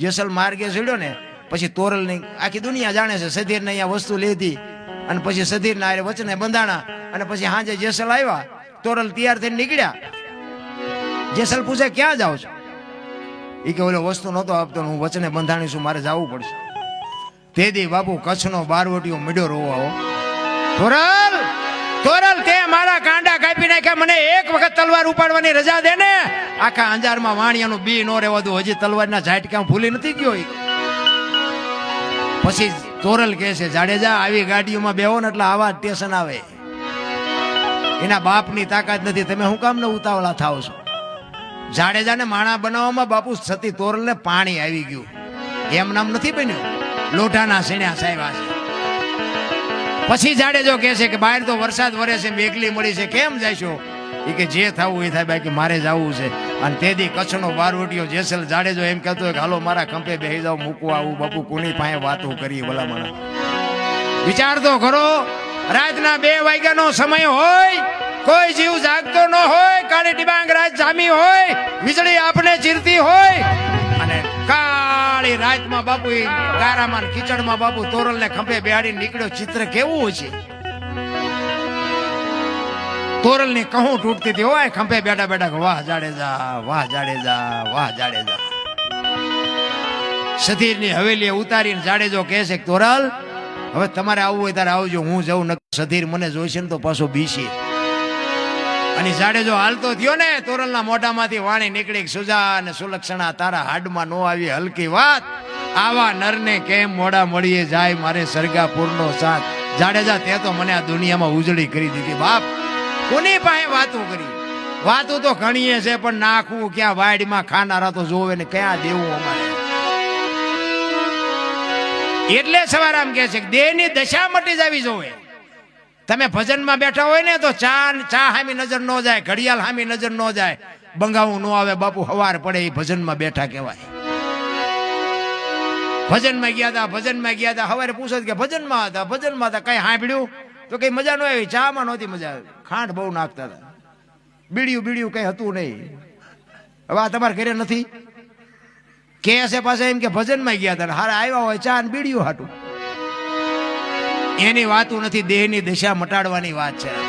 જેસલ માર્ગે ચડ્યો ને, પછી તોરલની આખી દુનિયા જાણે છે સધીર ને અહીંયા વસ્તુ લીધી અને પછી સધીર ના હારે વચને બંધાણા, અને પછી હાજે જેસલ આવ્યા, તોરલ તૈયાર થઈને નીકળ્યા. જેસલ પૂછે, ક્યાં જાઓ છો? એ કે, ઓલો વસ્તુ નહોતો આપતો હું વચને બંધાણી છું, મારે જવું પડશે. તે દી બાપુ કચ્છનો બારવટીયો મીડો રોવા હો તોરલ! તોરલ, તે મારા કાંડા કાપી નાખ્યા મને એક વખત તલવાર ઉપાડવાની રજા દે ને. આખા અંજારમાં વાણિયાનું બી નો રહેવા દઉં હજી તલવારના ઝાટકા ભૂલી નથી ગયો પછી તોરલ કહે છે, જાડેજા, આવી ગાડીઓમાં બેહો ને એટલે આવા સ્ટેશન આવે. એના બાપની તાકાત નથી. તમે શું કામ ને ઉતાવળા થાવ છો? જાડેજાને માણા બનાવવામાં બાપુ સતી તોરલને પાણી આવી ગયું. એમ નામ નથી બન્યું? લોઢાના સીણ્યા સાહેબ છે. પછી જાડેજો કહે છે કે બહાર તો વરસાદ વરે છે મેઘલી મળી છે, કેમ જઈશો એ કે જે થવું એ થાય બાકી મારે જવું છે. અને તેથી કચ્છનો બારવટીયો જેસલ જાડેજો એમ કહેતો હોય કે, હાલો, મારા ખંભે બેસી જાવ મૂકવા આવું, બાપુ, કોની પાસે વાતો કરીએ ભલા મને વિચાર તો કરો, રાતના બે વાગ્યાનો સમય હોય, કોઈ જીવ જાગતો ન હોય, કાળી ડિબાંગ રાત જામી હોય, વીજળી આપણે ચીરતી હોય કાળી રાતમાં બાપુ ગારામાં ને કીચડમાં બાપુ તોરલને ખંભે બેહાડી નીકળ્યો. ચિત્ર કેવું છે તોરલની કહું તૂટતી હતી હોય ખંભે બેઠા બેઠા વાહ જાડેજા વાહ જાડેજા વાહ જાડેજા. સતીરની હવેલી ઉતારીને જાડેજો કહે છે તોરલ, હવે તમારે આવવું હોય ત્યારે આવજો, હું જઉં ન સધીર મને જોઈશે ને તો પાછો બીશે. અને જાડેજો હાલતો થયો ને, તોરલના મોઢામાંથી વાણી નીકળી સુજા અને સુલક્ષણા તારા હાડમાં નો આવી હલકી વાત. આવા નરને કેમ મોડા મળીએ જાય મારે સરગાપુરનો સાથ. જાડેજા તે તો મને આ દુનિયામાં ઉજળી કરી દીધી. બાપ, કોની પાસે વાતો કરી? વાતો તો ઘણીએ છે, પણ નાખવું ક્યાં? વાડીમાં ખાનારા તો જોવે ને ક્યાં દેવું અમારે? એટલે સવારામ કહે છે દેહની દશા મટી જવી જોવે. તમે ભજનમાં બેઠા હોય ને તો ચા ચા હામી નજર ન જાય, ઘડિયાળ હામી નજર ન જાય. બંગાવું ન આવે, બાપુ હવાર પડે એ ભજનમાં બેઠા કહેવાય. ભજનમાં ગયા હતા ભજનમાં ગયા હતા હવારે પૂછો કે ભજનમાં હતા ભજનમાં હતા, કઈ સાંભળ્યું તો કઈ મજા ન આવી, ચામાં નહોતી મજા આવી. ખાંડ બહુ નાખતા હતા. બીડિયું બીડિયું કઈ હતું નહીં. હવે આ તમારે ઘરે નથી? કે છે પાસે એમ કે ભજનમાં ગયા હતા હારા આવ્યા હોય, ચા ને બીડિયું હાટું. એની વાતું નથી દેહની દશા મટાડવાની વાત છે.